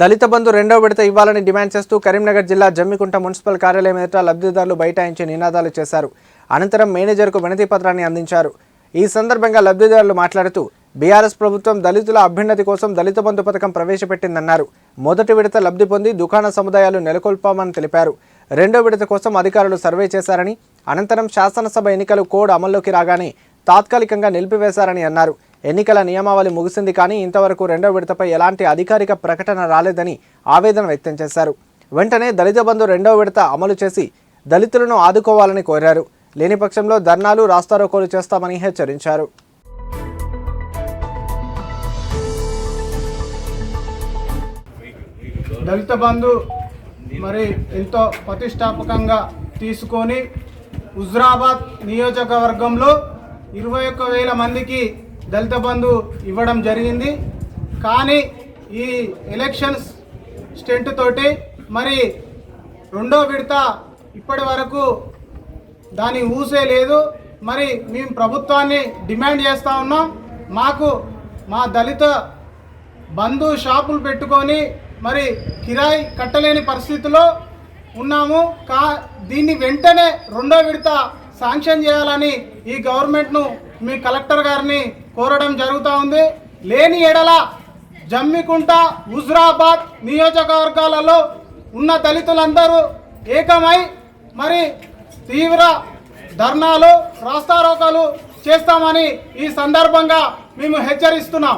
దళిత బంధు రెండో విడత ఇవ్వాలని డిమాండ్ చేస్తూ కరీంనగర్ జిల్లా జమ్మికుంట మున్సిపల్ కార్యాలయం ఎదుట లబ్ధిదారులు బైఠాయించి నినాదాలు చేశారు. అనంతరం మేనేజర్కు వినతి పత్రాన్ని అందించారు. ఈ సందర్భంగా లబ్ధిదారులు మాట్లాడుతూ బీఆర్ఎస్ ప్రభుత్వం దళితుల అభ్యున్నతి కోసం దళిత బంధు పథకం ప్రవేశపెట్టిందన్నారు. మొదటి విడత లబ్ధి పొంది దుకాణ సముదాయాలు నెలకొల్పామని తెలిపారు. రెండో విడత కోసం అధికారులు సర్వే చేశారని అనంతరం శాసనసభ ఎన్నికలు కోడ్ అమల్లోకి రాగానే తాత్కాలికంగా నిలిపివేశారని అన్నారు. ఎన్నికల నియమావళి ముగిసింది కానీ ఇంతవరకు రెండో విడతపై ఎలాంటి అధికారిక ప్రకటన రాలేదని ఆవేదన వ్యక్తం చేశారు. వెంటనే దళిత బంధు రెండో విడత అమలు చేసి దళితులను ఆదుకోవాలని కోరారు. లేని పక్షంలో ధర్నాలు రాస్తారోకోలు చేస్తామని హెచ్చరించారు. దళిత బంధు మరి ఎంతో ప్రతిష్టాపకంగా తీసుకొని హుజరాబాద్ నియోజకవర్గంలో ఇరవై ఒక్క వేల మందికి దళిత బంధు ఇవ్వడం జరిగింది. కానీ ఈ ఎలక్షన్స్ స్టెంట్ తోటి మరి రెండో విడత ఇప్పటి వరకు దాని ఊసే లేదు. మరి మేము ప్రభుత్వాన్ని డిమాండ్ చేస్తూ ఉన్నాం. మాకు మా దళిత బంధు షాపులు పెట్టుకొని మరి కిరాయి కట్టలేని పరిస్థితిలో ఉన్నాము. కా దీన్ని వెంటనే రెండో విడత శాంక్షన్ చేయాలని ఈ గవర్నమెంట్ను మీ కలెక్టర్ గారిని కోరడం జరుగుతూ ఉంది. లేని ఎడల జమ్మికుంట హుజరాబాద్ నియోజకవర్గాలలో ఉన్న దళితులందరూ ఏకమై మరి తీవ్ర ధర్నాలు రాస్తారోకాలు చేస్తామని ఈ సందర్భంగా మేము హెచ్చరిస్తున్నాం.